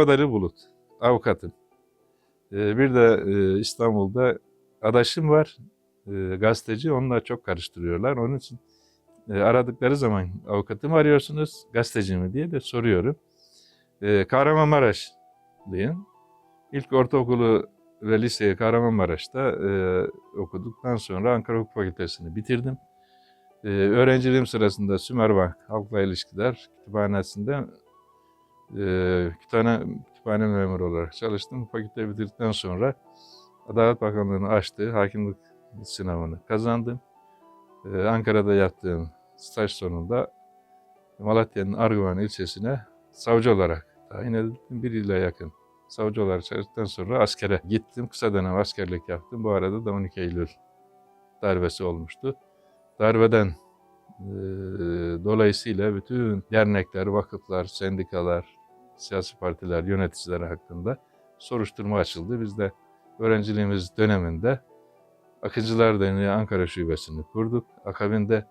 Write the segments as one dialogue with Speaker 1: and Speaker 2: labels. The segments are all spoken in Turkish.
Speaker 1: Mehmet Ali Bulut, avukatım. Ee, bir de e, İstanbul'da adaşım var, e, gazeteci. Onunla çok karıştırıyorlar. Onun için e, aradıkları zaman avukatımı arıyorsunuz, gazeteci mi diye de soruyorum. E, Kahramanmaraşlıyım. İlk ortaokulu ve liseyi Kahramanmaraş'ta e, okuduktan sonra Ankara Hukuk Fakültesini bitirdim. Öğrenciliğim sırasında Sümerbank Halkla İlişkiler Kütüphanesi'nde kütüphane, kütüphane memuru olarak çalıştım. Fakülte bitirdikten sonra Adalet Bakanlığı'nın açtığı hakimlik sınavını kazandım. E, Ankara'da yaptığım staj sonunda Malatya'nın Arguvan ilçesine savcı olarak tayin edildim. Bir yıla yakın savcı olarak çalıştıktan sonra askere gittim. Kısa dönem askerlik yaptım. Bu arada da 12 Eylül darbesi olmuştu. Darbeden e, dolayısıyla bütün dernekler, vakıflar, sendikalar, siyasi partiler, yöneticileri hakkında soruşturma açıldı. Biz de öğrenciliğimiz döneminde Akıncılar Derneği Ankara Şubesi'ni kurduk. Akabinde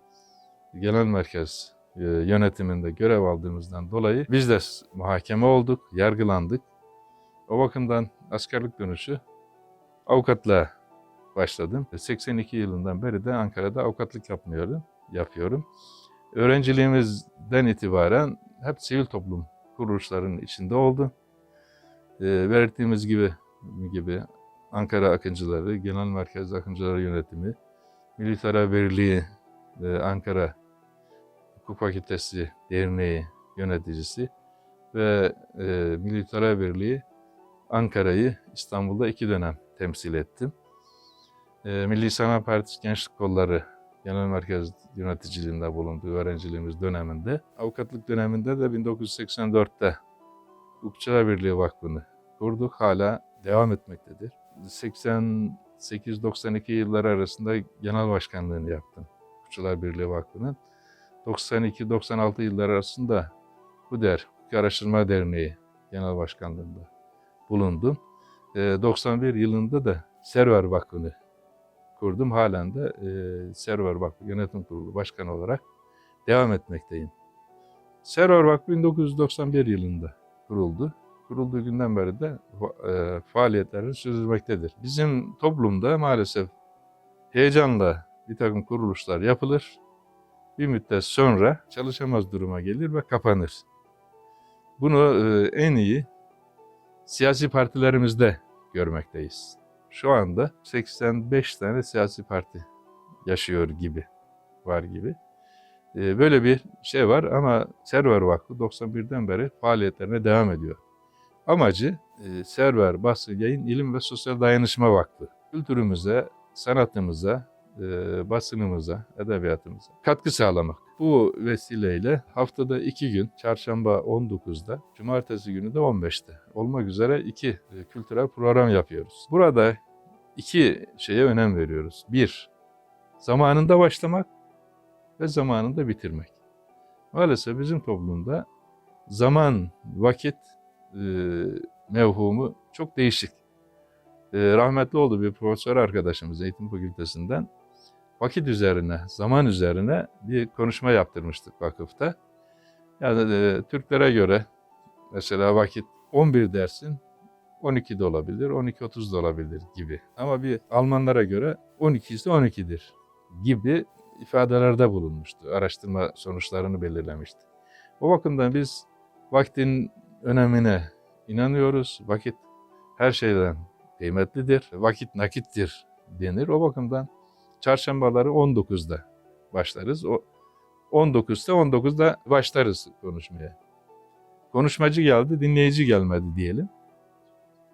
Speaker 1: genel merkez e, yönetiminde görev aldığımızdan dolayı biz de muhakeme olduk, yargılandık. O bakımdan askerlik dönüşü avukatlığa başladım. 82 yılından beri de Ankara'da avukatlık yapmıyorum, yapıyorum. Öğrenciliğimizden itibaren hep sivil toplum kuruluşlarının içinde oldum. E, belirttiğimiz gibi gibi Ankara Akıncıları, Genel Merkez Akıncıları Yönetimi, Milli Taraf Birliği, e, Ankara Hukuk Fakültesi Derneği yöneticisi ve e, Milli Taraf Birliği Ankara'yı İstanbul'da iki dönem temsil ettim. E, Milli Sanat Partisi Gençlik Kolları Genel Merkez yöneticiliğinde bulunduğu öğrenciliğimiz döneminde, avukatlık döneminde de 1984'te Hukukçular Birliği Vakfı'nı kurduk. Hala devam etmektedir. 88-92 yılları arasında genel başkanlığını yaptım Hukukçular Birliği Vakfı'nın. 92-96 yılları arasında HUDER, Hukuk Araştırma Derneği Genel Başkanlığında bulundum. Ee, 91 yılında da Server Vakfı'nı kurdum. Halen de e, Server Vakfı Yönetim Kurulu Başkanı olarak devam etmekteyim. Server Vakfı 1991 yılında kuruldu. Kurulduğu günden beri de e, faaliyetlerini sürdürmektedir. Bizim toplumda maalesef heyecanla bir takım kuruluşlar yapılır. Bir müddet sonra çalışamaz duruma gelir ve kapanır. Bunu e, en iyi siyasi partilerimizde görmekteyiz. Şu anda 85 tane siyasi parti yaşıyor gibi, var gibi. E, böyle bir şey var ama Server Vakfı 91'den beri faaliyetlerine devam ediyor. Amacı e, Server Basın Yayın İlim ve Sosyal Dayanışma Vakfı. Kültürümüze, sanatımıza, basınımıza, edebiyatımıza katkı sağlamak. Bu vesileyle haftada iki gün, çarşamba 19'da, cumartesi günü de 15'te olmak üzere iki e, kültürel program yapıyoruz. Burada iki şeye önem veriyoruz. Bir, zamanında başlamak ve zamanında bitirmek. Maalesef bizim toplumda zaman, vakit e, mevhumu çok değişik. E, rahmetli oldu bir profesör arkadaşımız eğitim fakültesinden vakit üzerine, zaman üzerine bir konuşma yaptırmıştık vakıfta. Yani e, Türklere göre mesela vakit 11 dersin 12 de olabilir, 12.30 da olabilir gibi. Ama bir Almanlara göre 12 ise 12'dir gibi ifadelerde bulunmuştu. Araştırma sonuçlarını belirlemişti. O bakımdan biz vaktin önemine inanıyoruz. Vakit her şeyden kıymetlidir. Vakit nakittir denir. O bakımdan çarşambaları 19'da başlarız. O 19'da 19'da başlarız konuşmaya. Konuşmacı geldi, dinleyici gelmedi diyelim.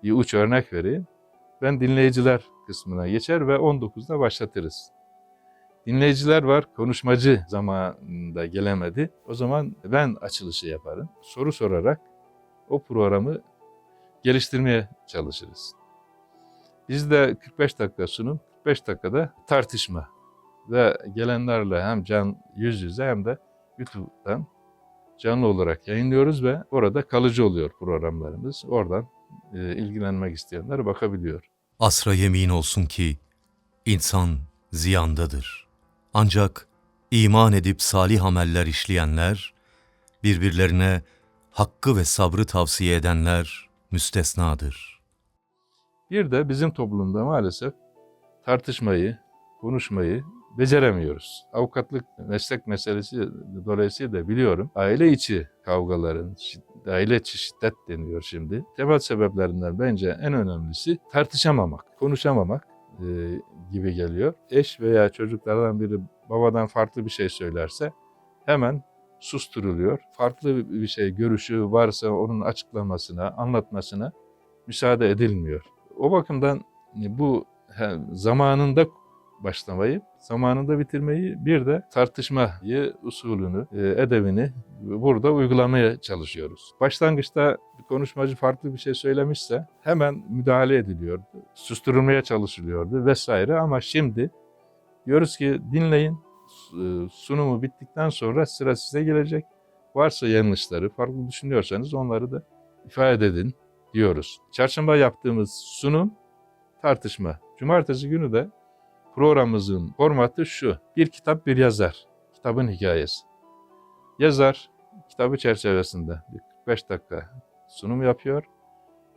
Speaker 1: Bir uç örnek vereyim. Ben dinleyiciler kısmına geçer ve 19'da başlatırız. Dinleyiciler var, konuşmacı zamanında gelemedi. O zaman ben açılışı yaparım. Soru sorarak o programı geliştirmeye çalışırız. Bizde 45 dakika sunum, 45 dakikada tartışma ve gelenlerle hem can yüz yüze hem de YouTube'dan canlı olarak yayınlıyoruz ve orada kalıcı oluyor programlarımız. Oradan e, ilgilenmek isteyenler bakabiliyor.
Speaker 2: Asra yemin olsun ki insan ziyandadır. Ancak iman edip salih ameller işleyenler birbirlerine hakkı ve sabrı tavsiye edenler müstesnadır.
Speaker 1: Bir de bizim toplumda maalesef tartışmayı, konuşmayı beceremiyoruz. Avukatlık meslek meselesi dolayısıyla biliyorum. Aile içi kavgaların, aile içi şiddet deniyor şimdi. Temel sebeplerinden bence en önemlisi tartışamamak, konuşamamak e, gibi geliyor. Eş veya çocuklardan biri babadan farklı bir şey söylerse hemen susturuluyor. Farklı bir şey, görüşü varsa onun açıklamasına, anlatmasına müsaade edilmiyor. O bakımdan bu zamanında başlamayı, zamanında bitirmeyi, bir de tartışmayı, usulünü, e, edebini burada uygulamaya çalışıyoruz. Başlangıçta bir konuşmacı farklı bir şey söylemişse hemen müdahale ediliyordu, susturulmaya çalışılıyordu vesaire ama şimdi diyoruz ki dinleyin, e, sunumu bittikten sonra sıra size gelecek. Varsa yanlışları, farklı düşünüyorsanız onları da ifade edin diyoruz. Çarşamba yaptığımız sunum tartışma. Cumartesi günü de programımızın formatı şu. Bir kitap bir yazar. Kitabın hikayesi. Yazar kitabı çerçevesinde bir 45 dakika sunum yapıyor.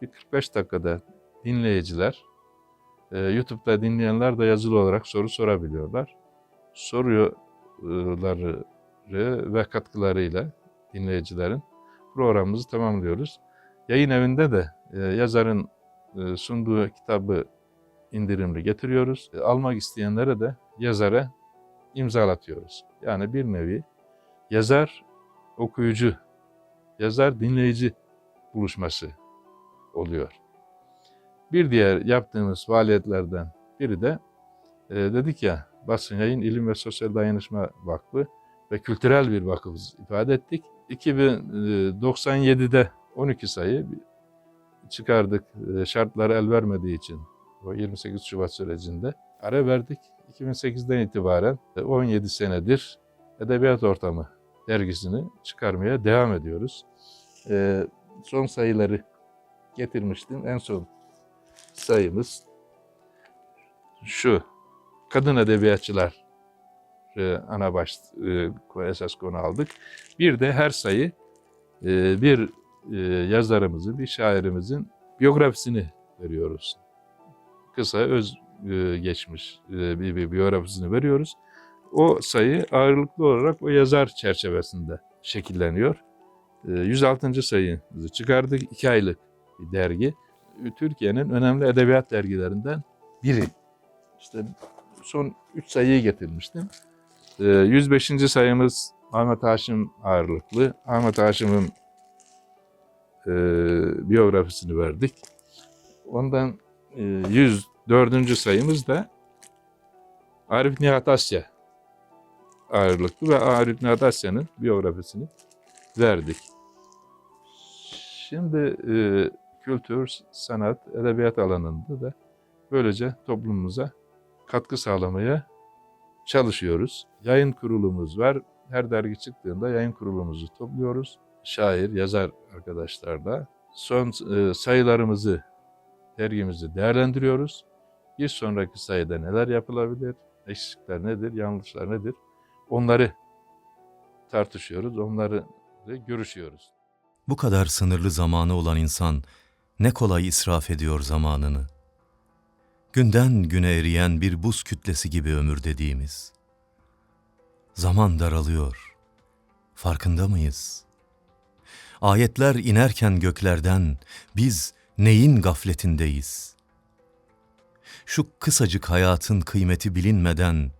Speaker 1: Bir 45 dakikada dinleyiciler, e, YouTube'da dinleyenler de yazılı olarak soru sorabiliyorlar. Soruları ve katkılarıyla dinleyicilerin programımızı tamamlıyoruz. Yayın evinde de e, yazarın e, sunduğu kitabı indirimli getiriyoruz. E, almak isteyenlere de yazara imzalatıyoruz. Yani bir nevi yazar okuyucu, yazar dinleyici buluşması oluyor. Bir diğer yaptığımız faaliyetlerden biri de e, dedik ya Basın Yayın İlim ve Sosyal Dayanışma Vakfı ve kültürel bir vakıfız ifade ettik. 2097'de 12 sayı çıkardık e, şartları el vermediği için o 28 Şubat sürecinde ara verdik. 2008'den itibaren 17 senedir Edebiyat Ortamı dergisini çıkarmaya devam ediyoruz. Ee, son sayıları getirmiştim. En son sayımız şu. Kadın edebiyatçılar e, ana baş e, esas konu aldık. Bir de her sayı e, bir e, yazarımızın, bir şairimizin biyografisini veriyoruz. Kısa öz e, geçmiş e, bir, bir biyografisini veriyoruz. O sayı ağırlıklı olarak o yazar çerçevesinde şekilleniyor. E, 106. sayımızı çıkardık. iki aylık bir dergi. Türkiye'nin önemli edebiyat dergilerinden biri. İşte son 3 sayıyı getirmiştim. E, 105. sayımız Ahmet Haşim ağırlıklı. Ahmet Haşim'in e, biyografisini verdik. Ondan e, 104. sayımız da Arif Nihat Asya ağırlıklı ve Arif Nihat Asya'nın biyografisini verdik. Şimdi e, kültür, sanat, edebiyat alanında da böylece toplumumuza katkı sağlamaya çalışıyoruz. Yayın kurulumuz var. Her dergi çıktığında yayın kurulumuzu topluyoruz. Şair, yazar arkadaşlarla son e, sayılarımızı, dergimizi değerlendiriyoruz. Bir sonraki sayıda neler yapılabilir, eksikler nedir, yanlışlar nedir? Onları tartışıyoruz, onları da görüşüyoruz.
Speaker 2: Bu kadar sınırlı zamanı olan insan ne kolay israf ediyor zamanını. Günden güne eriyen bir buz kütlesi gibi ömür dediğimiz. Zaman daralıyor. Farkında mıyız? Ayetler inerken göklerden biz neyin gafletindeyiz? Şu kısacık hayatın kıymeti bilinmeden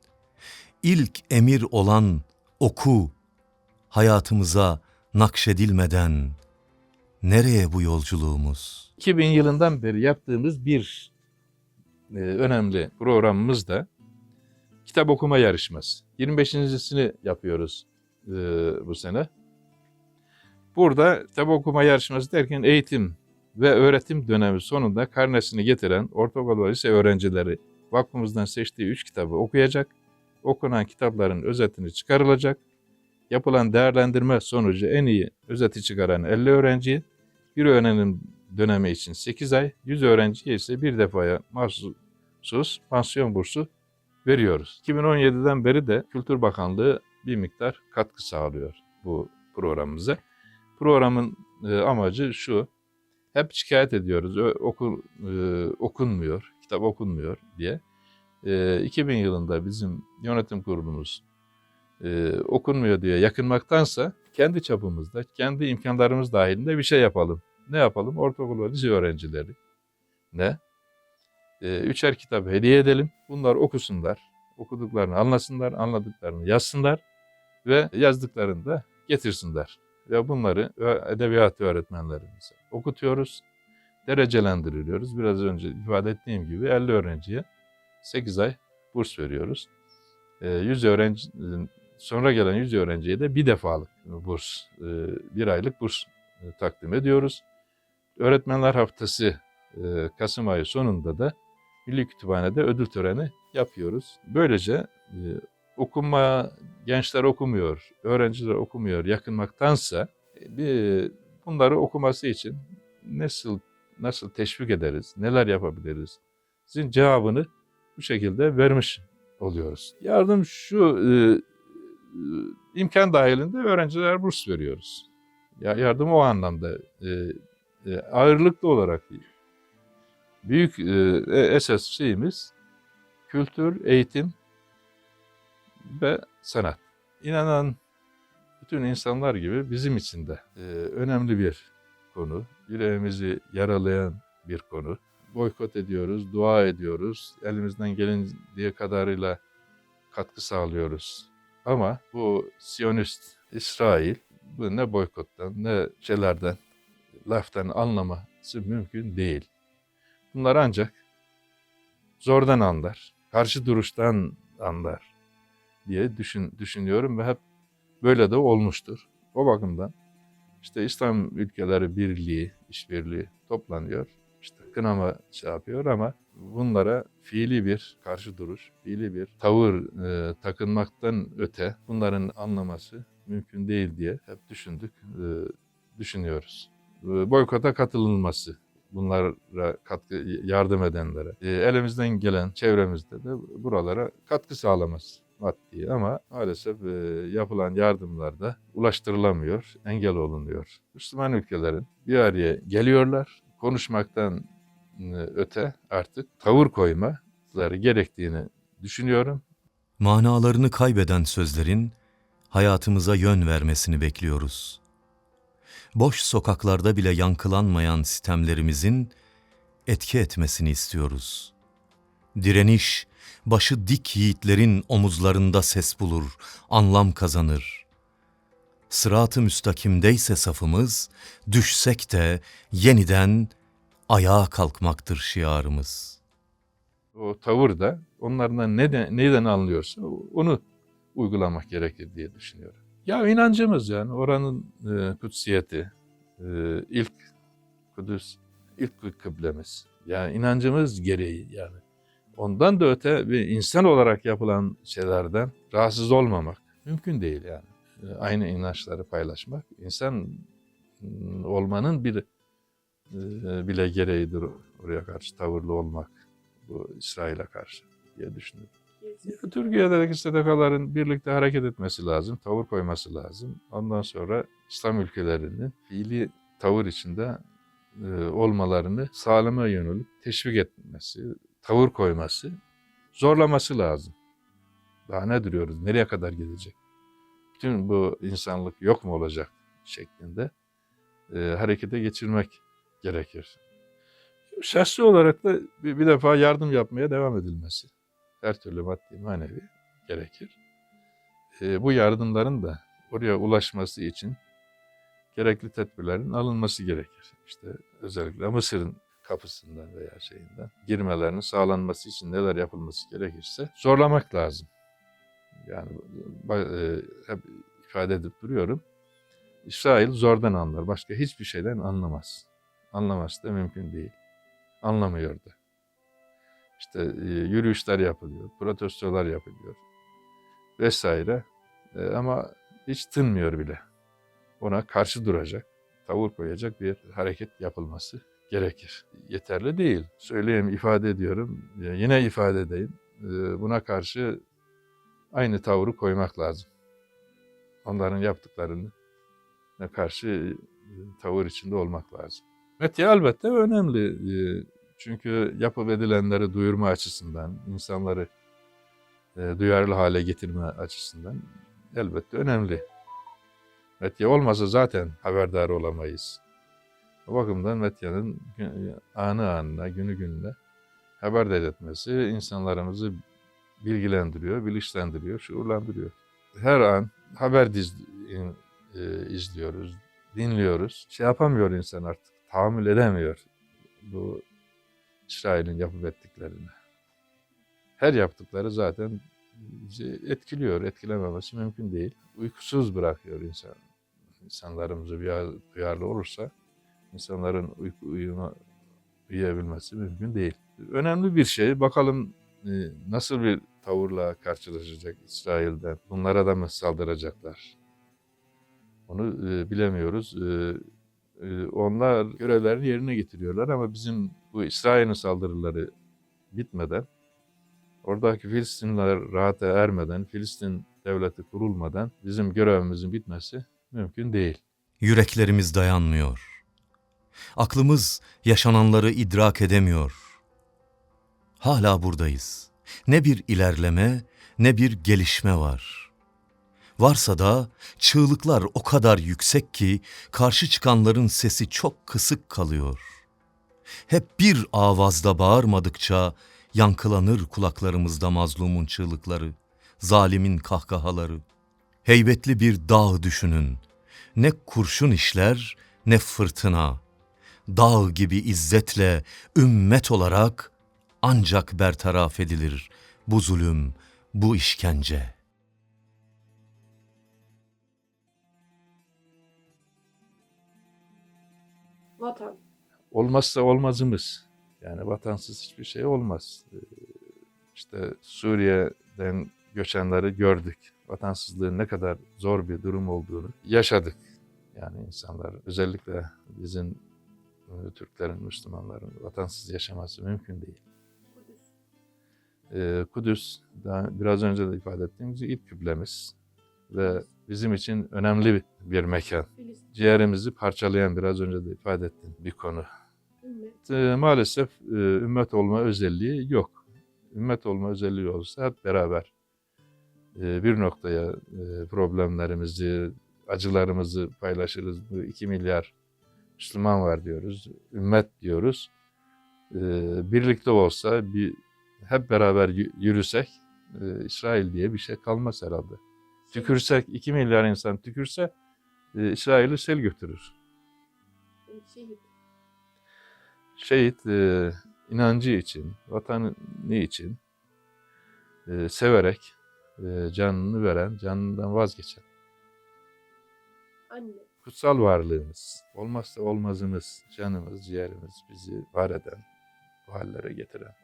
Speaker 2: ilk emir olan oku hayatımıza nakşedilmeden nereye bu yolculuğumuz?
Speaker 1: 2000 yılından beri yaptığımız bir e, önemli programımız da kitap okuma yarışması. 25.sini yapıyoruz e, bu sene. Burada kitap okuma yarışması derken eğitim ve öğretim dönemi sonunda karnesini getiren ortaokul ve lise öğrencileri vakfımızdan seçtiği üç kitabı okuyacak. Okunan kitapların özetini çıkarılacak. Yapılan değerlendirme sonucu en iyi özeti çıkaran 50 öğrenciyi bir öğrenim dönemi için 8 ay, 100 öğrenciye ise bir defaya mahsus pansiyon bursu veriyoruz. 2017'den beri de Kültür Bakanlığı bir miktar katkı sağlıyor bu programımıza. Programın e, amacı şu. Hep şikayet ediyoruz. Ö- Oku, e, okunmuyor, kitap okunmuyor diye. E, 2000 yılında bizim yönetim kurulumuz e, okunmuyor diye yakınmaktansa kendi çapımızda, kendi imkanlarımız dahilinde bir şey yapalım. Ne yapalım? Ortaokul ve lise öğrencileri. Ne? E, üçer kitap hediye edelim. Bunlar okusunlar. Okuduklarını anlasınlar, anladıklarını yazsınlar ve yazdıklarını da getirsinler. Ve bunları edebiyat öğretmenlerimize okutuyoruz. Derecelendiriliyoruz. Biraz önce ifade ettiğim gibi 50 öğrenciye 8 ay burs veriyoruz. E, 100 öğrenci sonra gelen 100 öğrenciye de bir defalık burs, e, bir aylık burs e, takdim ediyoruz. Öğretmenler Haftası e, Kasım ayı sonunda da Milli Kütüphane'de ödül töreni yapıyoruz. Böylece okuma, gençler okumuyor, öğrenciler okumuyor yakınmaktansa bir bunları okuması için nasıl nasıl teşvik ederiz, neler yapabiliriz? Sizin cevabını bu şekilde vermiş oluyoruz. Yardım şu e, e, imkan dahilinde öğrenciler burs veriyoruz. Ya yardım o anlamda e, e, ağırlıklı olarak. Büyük e, esas şeyimiz kültür, eğitim ve sanat. İnanan bütün insanlar gibi bizim için de e, önemli bir konu. Yüreğimizi yaralayan bir konu. Boykot ediyoruz, dua ediyoruz. Elimizden gelindiği kadarıyla katkı sağlıyoruz. Ama bu Siyonist İsrail bu ne boykottan ne şeylerden laftan anlaması mümkün değil. Bunlar ancak zordan anlar, karşı duruştan anlar diye düşün, düşünüyorum ve hep böyle de olmuştur. O bakımdan işte İslam ülkeleri birliği, işbirliği toplanıyor. İşte kınama şey yapıyor ama bunlara fiili bir karşı duruş, fiili bir tavır e, takınmaktan öte bunların anlaması mümkün değil diye hep düşündük, e, düşünüyoruz. E, boykota katılınması, bunlara katkı yardım edenlere, e, elimizden gelen çevremizde de buralara katkı sağlaması maddi ama maalesef e, yapılan yardımlarda ulaştırılamıyor, engel olunuyor. Müslüman ülkelerin bir araya geliyorlar, konuşmaktan öte artık tavır koymaları gerektiğini düşünüyorum.
Speaker 2: Manalarını kaybeden sözlerin hayatımıza yön vermesini bekliyoruz. Boş sokaklarda bile yankılanmayan sitemlerimizin etki etmesini istiyoruz. Direniş, başı dik yiğitlerin omuzlarında ses bulur, anlam kazanır. Sırat-ı müstakimdeyse safımız, düşsek de yeniden ayağa kalkmaktır şiarımız.
Speaker 1: O tavır da onlardan neden, neyden anlıyorsa onu uygulamak gerekir diye düşünüyorum. Ya inancımız yani oranın e, kutsiyeti, e, ilk Kudüs, ilk kıblemiz. Yani inancımız gereği yani. Ondan da öte bir insan olarak yapılan şeylerden rahatsız olmamak mümkün değil yani. E, Aynı inançları paylaşmak insan mm, olmanın bir e, bile gereğidir oraya karşı tavırlı olmak bu İsrail'e karşı diye düşünüyorum. Ya, Türkiye'deki STK'ların birlikte hareket etmesi lazım, tavır koyması lazım. Ondan sonra İslam ülkelerinin fiili tavır içinde e, olmalarını sağlama yönelik teşvik etmesi, tavır koyması, zorlaması lazım. Daha ne duruyoruz, nereye kadar gidecek? Bütün bu insanlık yok mu olacak şeklinde e, harekete geçirmek gerekir. Şahsi olarak da bir, bir defa yardım yapmaya devam edilmesi. Her türlü maddi manevi gerekir. E, bu yardımların da oraya ulaşması için gerekli tedbirlerin alınması gerekir. İşte özellikle Mısır'ın kapısından veya şeyinden girmelerinin sağlanması için neler yapılması gerekirse zorlamak lazım. Yani e, hep ifade edip duruyorum. İsrail zordan anlar. Başka hiçbir şeyden anlamaz. Anlaması da mümkün değil. Anlamıyor. İşte e, yürüyüşler yapılıyor, protestolar yapılıyor vesaire. E, ama hiç tınmıyor bile. Ona karşı duracak, tavır koyacak bir hareket yapılması gerekir. Yeterli değil. Söyleyeyim, ifade ediyorum. E, yine ifade edeyim. E, buna karşı aynı tavrı koymak lazım. Onların yaptıklarını karşı tavır içinde olmak lazım. Medya elbette önemli. E, çünkü yapıp edilenleri duyurma açısından, insanları e, duyarlı hale getirme açısından elbette önemli. Medya olmasa zaten haberdar olamayız. O bakımdan medyanın anı anına, günü gününe haberdar etmesi insanlarımızı bilgilendiriyor, bilinçlendiriyor, şuurlandırıyor. Her an haber diz, e, izliyoruz, dinliyoruz. Şey yapamıyor insan artık, tahammül edemiyor bu İsrail'in yapıp ettiklerini. Her yaptıkları zaten bizi etkiliyor, etkilememesi mümkün değil. Uykusuz bırakıyor insan. İnsanlarımızı duyar- duyarlı olursa insanların uyku uyuma uyuyabilmesi mümkün değil. Önemli bir şey. Bakalım e, nasıl bir tavırla karşılaşacak İsrail'den. Bunlara da mı saldıracaklar? Onu e, bilemiyoruz. E, onlar görevlerini yerine getiriyorlar ama bizim bu İsrail'in saldırıları bitmeden, oradaki Filistinliler rahata ermeden, Filistin devleti kurulmadan bizim görevimizin bitmesi mümkün değil.
Speaker 2: Yüreklerimiz dayanmıyor. Aklımız yaşananları idrak edemiyor. Hala buradayız. Ne bir ilerleme ne bir gelişme var. Varsa da çığlıklar o kadar yüksek ki karşı çıkanların sesi çok kısık kalıyor. Hep bir avazda bağırmadıkça yankılanır kulaklarımızda mazlumun çığlıkları, zalimin kahkahaları. Heybetli bir dağ düşünün. Ne kurşun işler ne fırtına. Dağ gibi izzetle ümmet olarak ancak bertaraf edilir bu zulüm, bu işkence.
Speaker 3: Vatan.
Speaker 1: olmazsa olmazımız. Yani vatansız hiçbir şey olmaz. Ee, İşte Suriye'den göçenleri gördük. Vatansızlığın ne kadar zor bir durum olduğunu yaşadık. Yani insanlar özellikle bizim Türklerin, Müslümanların vatansız yaşaması mümkün değil.
Speaker 3: Kudüs.
Speaker 1: Ee, Kudüs, daha biraz önce de ifade ettiğim gibi ilk kıblemiz ve bizim için önemli bir- mekan. Ciğerimizi parçalayan biraz önce de ifade ettiğim bir konu.
Speaker 3: Ümmet.
Speaker 1: e, maalesef e, ümmet olma özelliği yok. Ümmet olma özelliği olsa hep beraber e, bir noktaya e, problemlerimizi, acılarımızı paylaşırız. Bu iki milyar Müslüman var diyoruz, ümmet diyoruz. E, birlikte olsa, bir hep beraber yürüsek, e, İsrail diye bir şey kalmaz herhalde. Tükürsek, iki milyar insan tükürse, e, İsrail'i sel götürür.
Speaker 3: Şehit.
Speaker 1: şehit e, inancı için, vatanı için e, severek e, canını veren, canından vazgeçen
Speaker 3: Anne.
Speaker 1: Kutsal varlığımız, olmazsa olmazımız, canımız, ciğerimiz, bizi var eden, bu hallere getiren.